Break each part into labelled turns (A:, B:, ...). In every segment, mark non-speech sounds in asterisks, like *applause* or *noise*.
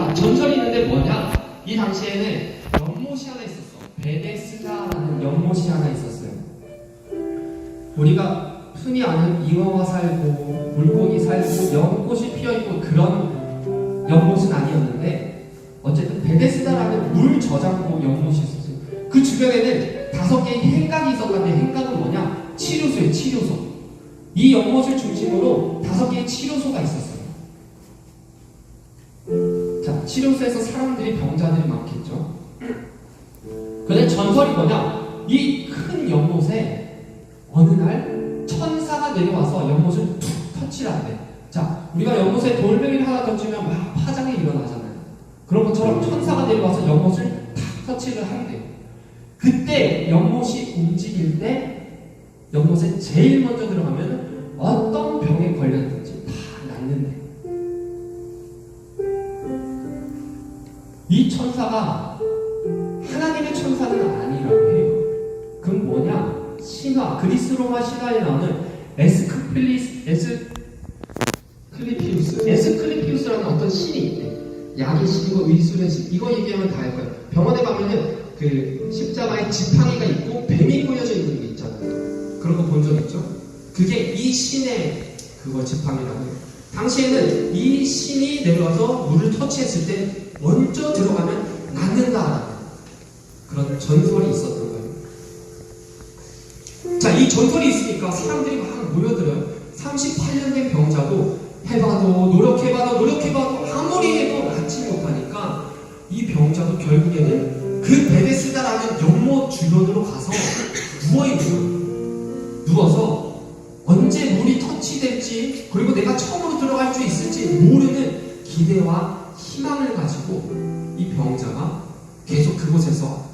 A: 자 전설이 있는데 뭐냐? 이 당시에는 연못이 하나 있었어. 베데스다라는 연못이 하나 있었어요. 우리가 흔히 아는 잉어가 살고 물고기 살고 연꽃이 피어 있고 그런 연못은 아니었는데 어쨌든 베데스다라는 물 저장고 연못이 있었어요. 그 주변에는 다섯 개의 행각이 있었는데 행각은 뭐냐? 치료소예요, 치료소. 이 연못을 중심으로 다섯 개의 치료소가 있었어요. 자, 치료소에서 사람들이 병자들이 많겠죠. 근데 전설이 뭐냐? 이 큰 연못에 어느 날 천사가 내려와서 연못을 툭 한대. 자, 우리가 연못에 돌멩이를 하나 던지면 막 파장이 일어나잖아요. 그런 것처럼 천사가 내려와서 연못을 탁 터치를 한대. 그때 연못이 움직일 때 연못에 제일 먼저 들어가면 어떤 천사가 하나님의 천사는 아니라고 해요. 그건 뭐냐? 신화, 그리스 로마 신화에 나오는 에스크필리스, 에스클리피우스, 에스클리피우스라는 어떤 신이 있대. 약의 신이고 의술의 신. 이거 얘기하면 다 할 거예요. 병원에 가면은 그 십자가에 지팡이가 있고 뱀이 꼬여져 있는 게 있잖아요. 그런 거 본 적 있죠? 그게 이 신의 그거 지팡이라고 해요. 당시에는 이 신이 내려와서 물을 터치했을 때 먼저 들어가면 낫는다라는 그런 전설이 있었던 거예요. 자, 이 전설이 있으니까 사람들이 막 모여들어요. 38년 된 병자도 해봐도 노력해봐도 노력해봐도 아무리 해도 낫지 못하니까 이 병자도 결국에는 그 베데스다라는 연못 주변으로 가서 누워있는 거예요. 누워서 언제 물이 터치될지 그리고 내가 처음으로 들어갈 수 있을지 모르는 기대와 희망을 가지고 이 병자가 계속 그곳에서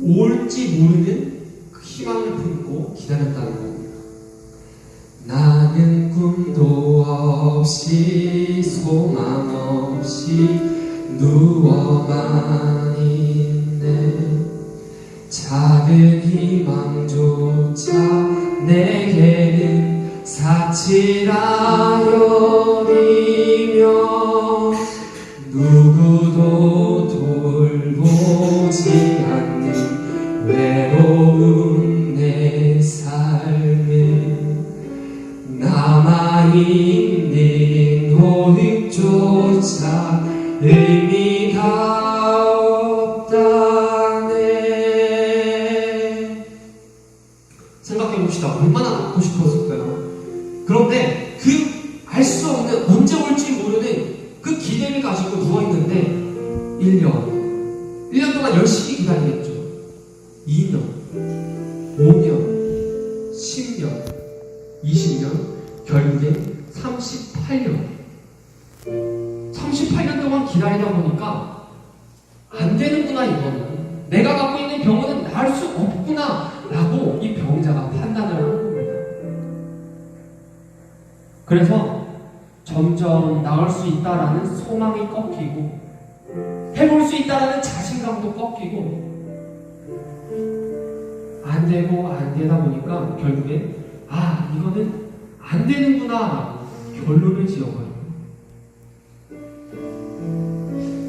A: 올지 모르는 그 희망을 품고 기다렸다는 겁니다. 나는 꿈도 없이 소망 없이 누워만 있네 작은 희망조차 내게는 사치라여이며 생각해 봅시다. 얼마나 낳고 싶었을까요? 그런데 그 알 수 없는 언제 올지 모르는 그 기대를 가지고 누워 있는데 1년, 1년 동안 열심히 기다리겠죠. 2년, 점점 나을 수 있다라는 소망이 꺾이고 해볼 수 있다라는 자신감도 꺾이고 안 되고 안 되다 보니까 결국에 아 이거는 안 되는구나라고 결론을 지어버려요.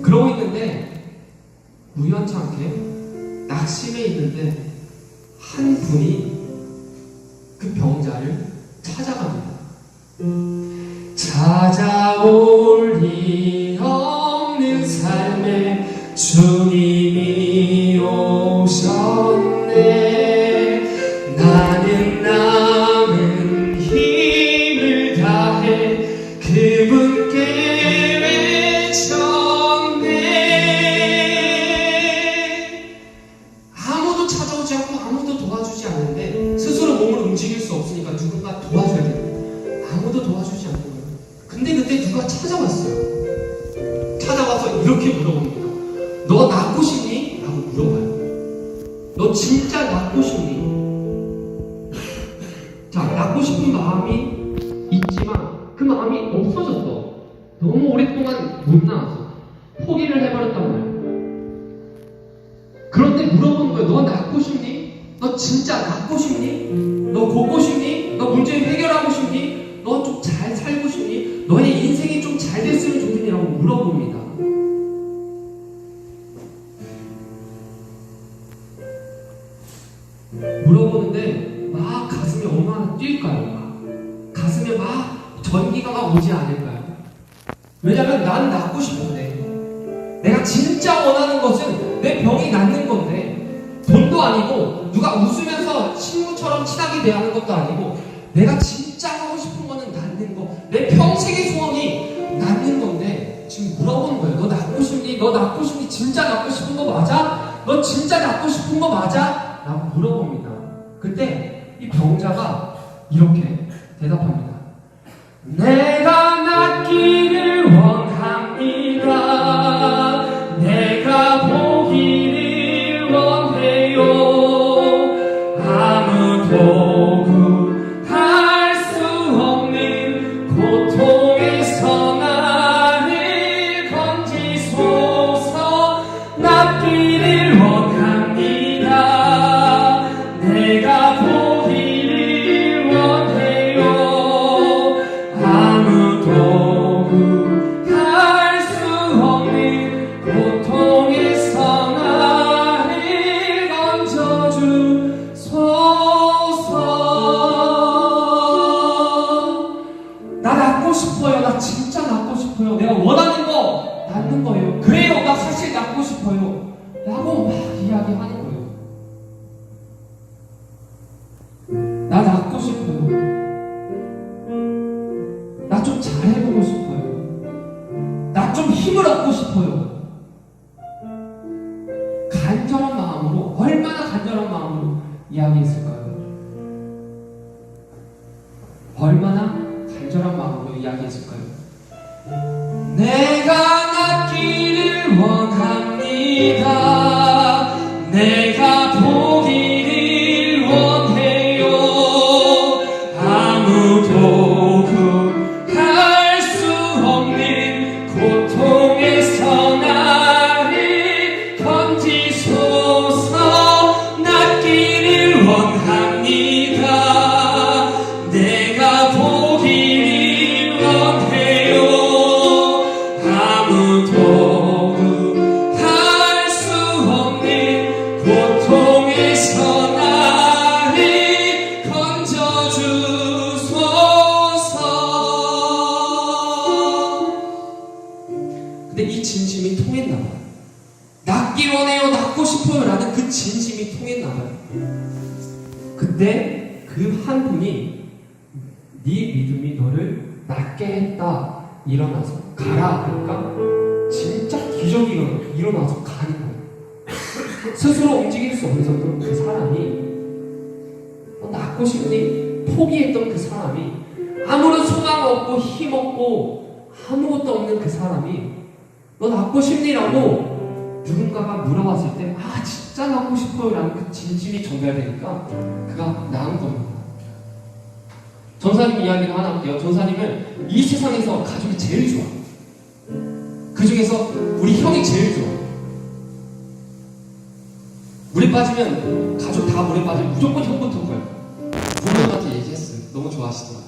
A: 그러고 있는데 우연찮게 낙심해 있는데 한 분이 그 병자를 찾아갑니다. 찾아올 리 없는 삶에 주님이 낫고 싶니? *laughs* 자 낫고 싶은 마음이 있지만 그 마음이 없어졌어 너무 오랫동안 못 나왔어 전기가 오지 않을까요? 왜냐면 난 낫고 싶은데 내가 진짜 원하는 것은 내 병이 낫는 건데 돈도 아니고 누가 웃으면서 친구처럼 친하게 대하는 것도 아니고 내가 진짜 하고 싶은 거는 낫는 거내 평생의 소원이 낫는 건데 지금 물어보는 거예요 너 낫고 싶니? 너 낫고 싶니? 진짜 낫고 싶은 거 맞아? 너 진짜 낫고 싶은 거 맞아? 라고 물어봅니다 그때 이 병자가 이렇게 대답합니다 내가 낫기 얼마나 간절한 마음으로 이야기했을까요? 내가 스스로 움직일 수 없었던 그 사람이 너 낫고 싶니? 포기했던 그 사람이 아무런 소망 없고 힘 없고 아무것도 없는 그 사람이 너 낫고 싶니?라고 누군가가 물어봤을 때 아 진짜 낫고 싶어요라는 그 진심이 전달되니까 그가 나은 겁니다. 전사님 이야기를 하나 할게요. 전사님은 이 세상에서 가족이 제일 좋아. 그 중에서 우리 형이 제일 좋아. 물에 빠지면 가족 다 물에 빠지면 무조건 형부터 가요. 부모님한테 얘기했어요. 너무 좋아하시더라.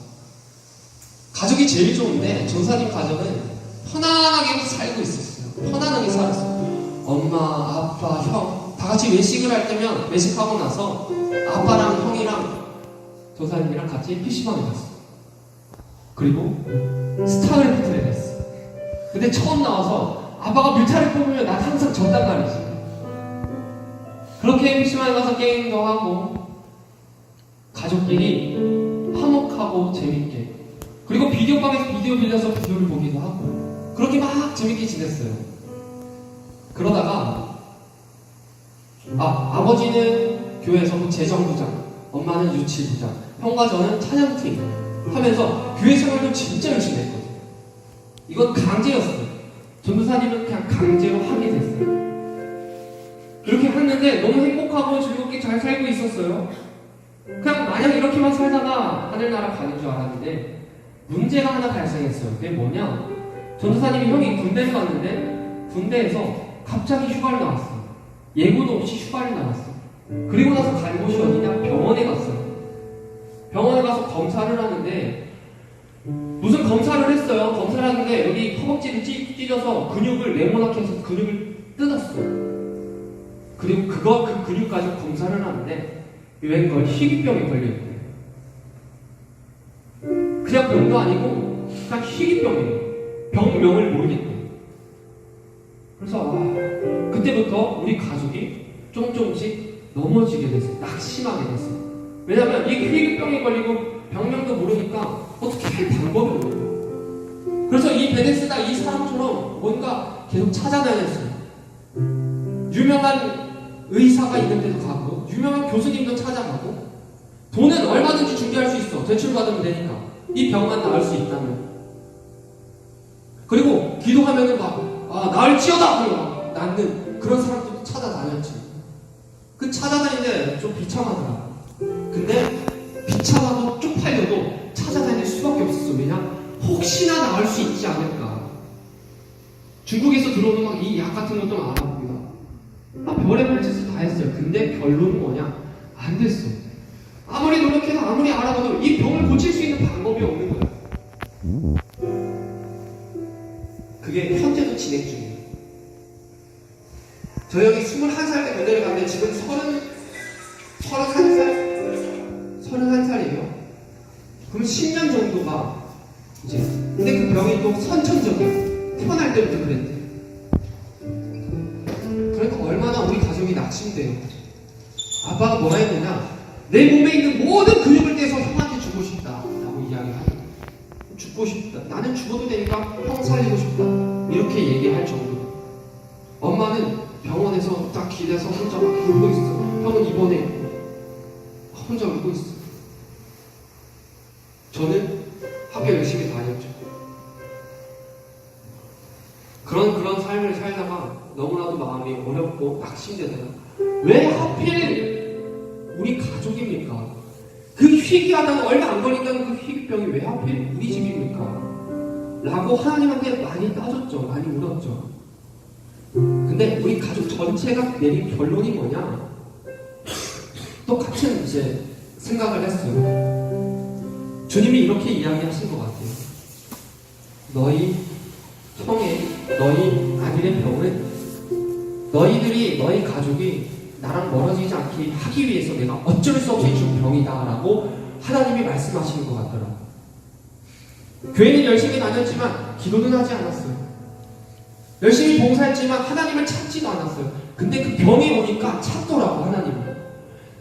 A: 가족이 제일 좋은데 전사님 가족은 편안하게 살고 있었어요. 편안하게 살았어요. 엄마, 아빠, 형, 다 같이 외식을 할 때면 외식하고 나서 아빠랑 형이랑 조사님이랑 같이 PC방에 갔어. 그리고 스타크래프트를 했어. 근데 처음 나와서 아빠가 뮤타를 뽑으면 난 항상 졌단 말이지. 그렇게 PC방에 가서 게임도 하고 가족끼리 화목하고 재밌게 그리고 비디오방에서 비디오 빌려서 비디오를 보기도 하고 그렇게 막 재밌게 지냈어요. 그러다가 아, 아버지는 교회에서 재정부장, 엄마는 유치부장, 형과 저는 찬양팀 하면서 교회 생활도 진짜 열심히 했거든요. 이건 강제였어요. 전도사님은 그냥 강제로 하게 됐어요. 그렇게 했는데 너무 행복하고 즐겁게 잘 살고 있었어요. 그냥 마냥 이렇게만 살다가 하늘나라 가는 줄 알았는데 문제가 하나 발생했어요. 그게 뭐냐? 전도사님이 형이 군대를 갔는데 군대에서 갑자기 휴가를 나왔어요. 예고도 없이 휴가를 나왔어요. 그리고 나서 간 곳이 어디냐? 병원에 갔어요. 병원에 가서 검사를 하는데 무슨 검사를 했어요. 검사를 하는데 여기 허벅지를 찢, 찢어서 근육을 네모나게 해서 근육을. 그리고 그거 그 근육까지 검사를 하는데 웬걸 희귀병에 걸려 있대요. 그냥 병도 아니고 그냥 희귀병이에요. 병명을 모르겠대. 그래서 아, 그때부터 우리 가족이 좀 조금씩 넘어지게 됐어요. 낙심하게 됐어요. 왜냐하면 이 희귀병에 걸리고 병명도 모르니까 어떻게 할 방법이 없는 거예요. 그래서 이 베데스다 이 사람처럼 뭔가 계속 찾아다녔어요. 유명한 의사가 있는 데도 가고 유명한 교수님도 찾아가고 돈은 얼마든지 준비할 수 있어. 대출받으면 되니까. 이 병만 나을 수 있다면. 그리고 기도하면은 막, 아, 나을지어다! 막 낫는 그런 사람도 찾아다녔지. 그 찾아다니는데 좀 비참하더라. 근데 비참하고 쪽팔려도 찾아다닐 수밖에 없었어. 왜냐? 혹시나 나을 수 있지 않을까. 중국에서 들어오는 막 이 약 같은 것도 알아봅니다. 아, 별의별 짓을 때부터 그랬대. 그러니까 얼마나 우리 가족이 낙심돼요. 아빠가 뭐라 했느냐? 내 몸에 있는 모든 근육을 떼서 형한테 주고 싶다. 라고 이야기하는 죽고 싶다. 나는 죽어도 되니까 형 살리고 싶다. 이렇게 얘기할 정도. 엄마는 병원에서 딱 기대서 혼자 막 울고 있어. 형은 입원해. 어렵고 낙심되다가 왜 하필 우리 가족입니까? 그 희귀하다는 얼마 안 걸린다는 그 희귀병이 왜 하필 우리 집입니까? 라고 하나님한테 많이 따졌죠. 많이 울었죠. 근데 우리 가족 전체가 내린 결론이 뭐냐? 똑같은 이제 생각을 했어요. 주님이 이렇게 이야기하신 것 같아요. 너희 형의 너희 아들의 병은 너희들이 너희 가족이 나랑 멀어지지 않게 하기 위해서 내가 어쩔 수 없이 준 병이다라고 하나님이 말씀하시는 것 같더라. 교회는 열심히 다녔지만 기도는 하지 않았어요. 열심히 봉사했지만 하나님을 찾지도 않았어요. 근데 그 병이 오니까 찾더라고 하나님을.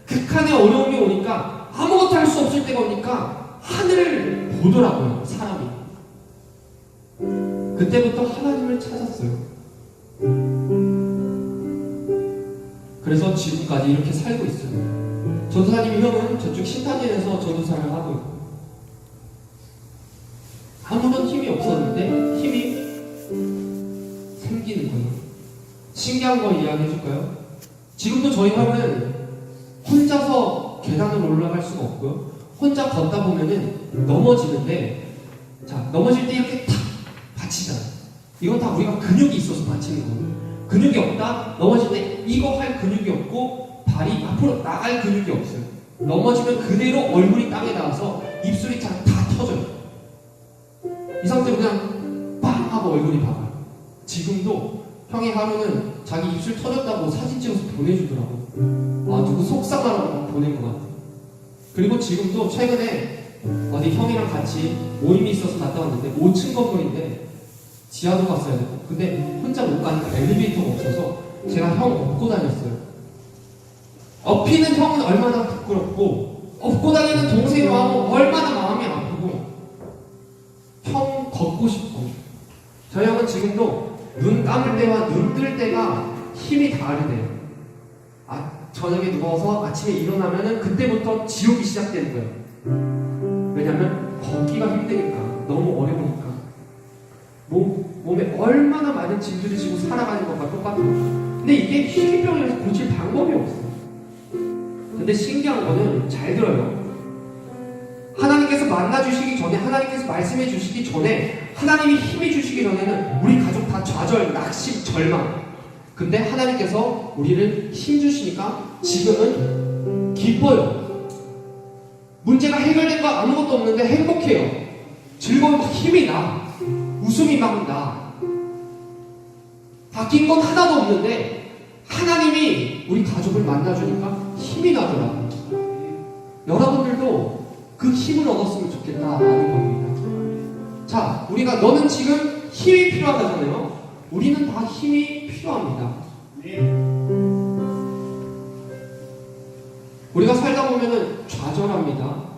A: 극한의 어려움이 오니까 아무것도 할 수 없을 때가 오니까 하늘을 보더라고요 사람이. 그때부터 하나님을 찾았어요. 그래서 지금까지 이렇게 살고 있어요. 전도사님 형은 저쪽 신탄진에서 전도사를 하고 있고 아무런 힘이 없었는데 힘이 생기는 거예요. 신기한 거 이야기해 줄까요? 지금도 저희 형은 혼자서 계단을 올라갈 수가 없고요. 혼자 걷다 보면은 넘어지는데 자 넘어질 때 이렇게 탁 받치잖아요. 이건 다 우리가 근육이 있어서 받치는 거예요. 근육이 없다 넘어질 때 이거 할 근육이 없고 발이 앞으로 나갈 근육이 없어요. 넘어지면 그대로 얼굴이 땅에 닿아서 입술이 다, 다 터져요. 이 상태로 그냥 빵 하고 얼굴이 박아요. 지금도 형이 하루는 자기 입술 터졌다고 사진 찍어서 보내주더라고. 아 누구 속상하라고 막 보낸 것 같아. 그리고 지금도 최근에 어디 형이랑 같이 모임이 있어서 갔다 왔는데 5층 건물인데 지하도 갔어야 되고 근데 혼자 못 가니까 엘리베이터가 없어서 제가 형 업고 다녔어요. 업히는 형은 얼마나 부끄럽고 업고 다니는 동생이 와도 얼마나 마음이 아프고 형 걷고 싶고 저 형은 지금도 눈 감을 때와 눈 뜰 때가 힘이 다르대요. 아 저녁에 누워서 아침에 일어나면은 그때부터 지옥이 시작되는 거예요. 왜냐면 걷기가 힘드니까 너무 어려우니까 몸, 몸에 얼마나 많은 짐들을 지고 살아가는 것과 똑같아요. 근데 이게 희귀병이라서 고칠 방법이 없어. 근데 신기한 거는 잘 들어요. 하나님께서 만나 주시기 전에 하나님께서 말씀해 주시기 전에 하나님이 힘이 주시기 전에는 우리 가족 다 좌절, 낙심, 절망. 근데 하나님께서 우리를 힘 주시니까 지금은 기뻐요. 문제가 해결된 거 아무것도 없는데 행복해요. 즐거운 힘이 나. 웃음이 막 나. 바뀐 건 하나도 없는데 하나님이 우리 가족을 만나주니까 힘이 나더라. 여러분들도 그 힘을 얻었으면 좋겠다라는 겁니다. 자, 우리가 너는 지금 힘이 필요하다잖아요. 우리는 다 힘이 필요합니다. 우리가 살다 보면은 좌절합니다.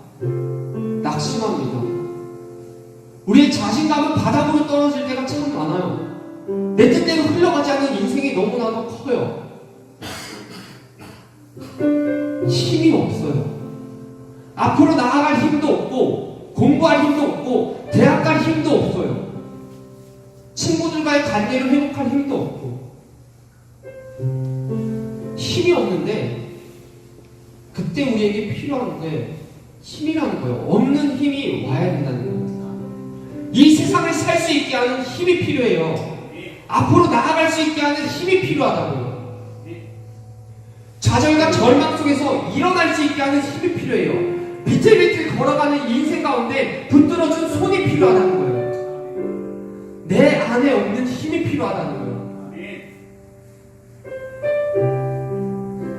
A: 낙심합니다. 우리의 자신감은 바닥으로 떨어질 때가 참 많아요. 내 뜻대로 흘러가지 않는 인생이 너무나도 커요. 힘이 없어요. 앞으로 나아갈 힘도 없고, 공부할 힘도 없고, 대학 갈 힘도 없어요. 친구들과의 관계를 회복할 힘도 없고. 힘이 없는데, 그때 우리에게 필요한 게 힘이라는 거예요. 없는 힘이 와야 된다는 거예요. 이 세상을 살 수 있게 하는 힘이 필요해요. 앞으로 나아갈 수 있게 하는 힘이 필요하다고요. 좌절과 절망 속에서 일어날 수 있게 하는 힘이 필요해요. 비틀비틀 걸어가는 인생 가운데 붙들어준 손이 필요하다는 거예요. 내 안에 없는 힘이 필요하다는 거예요.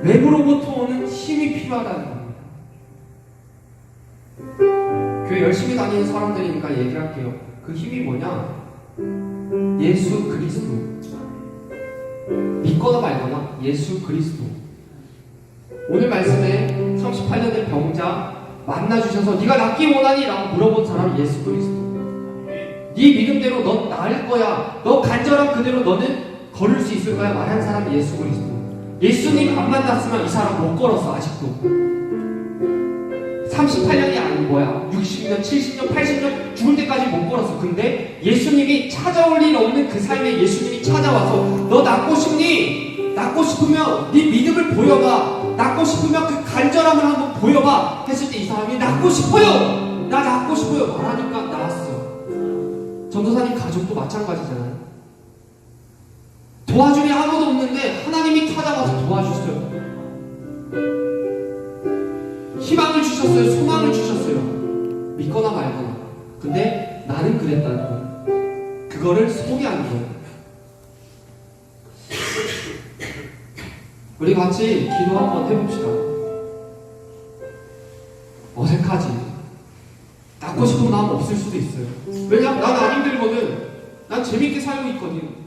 A: 외부로부터 오는 힘이 필요하다는 겁니다. 교회 열심히 다니는 사람들이니까 얘기할게요. 그 힘이 뭐냐? 예수 그리스도. 믿거나 말거나 예수 그리스도. 오늘 말씀에 38년 된 병자 만나주셔서 네가 낫기 원하니? 라고 물어본 사람이 예수 그리스도. 네 믿음대로 넌 나을 거야. 너 간절한 그대로 너는 걸을 수 있을 거야. 말한 사람이 예수 그리스도. 예수님 안 만났으면 이 사람 못 걸었어 아직도. 38년이 아닌 거야. 60년, 70년, 80년 죽을 때까지 못 걸었어. 근데 예수님이 찾아올 일 없는 그 삶에 예수님이 찾아와서 너 낫고 싶니? 낫고 싶으면 네 믿음을 보여봐. 낫고 싶으면 그 간절함을 한번 보여봐. 했을 때 이 사람이 낫고 싶어요. 나 낫고 싶어요. 말하니까 나았어. 전도사님 가족도 마찬가지잖아요. 도와주니 아무도 없는데 하나님이 찾아와서 도와주셨어요. 희망을 주셨어요. 소망을 주셨어요. 믿거나 말거나. 근데 나는 그랬다는 거예요. 그거를 소개하는 거예요. 우리 같이 기도 한번 해봅시다. 어색하지. 낫고 싶은 마음 없을 수도 있어요. 왜냐면 난 안 힘들거든. 난 재밌게 살고 있거든.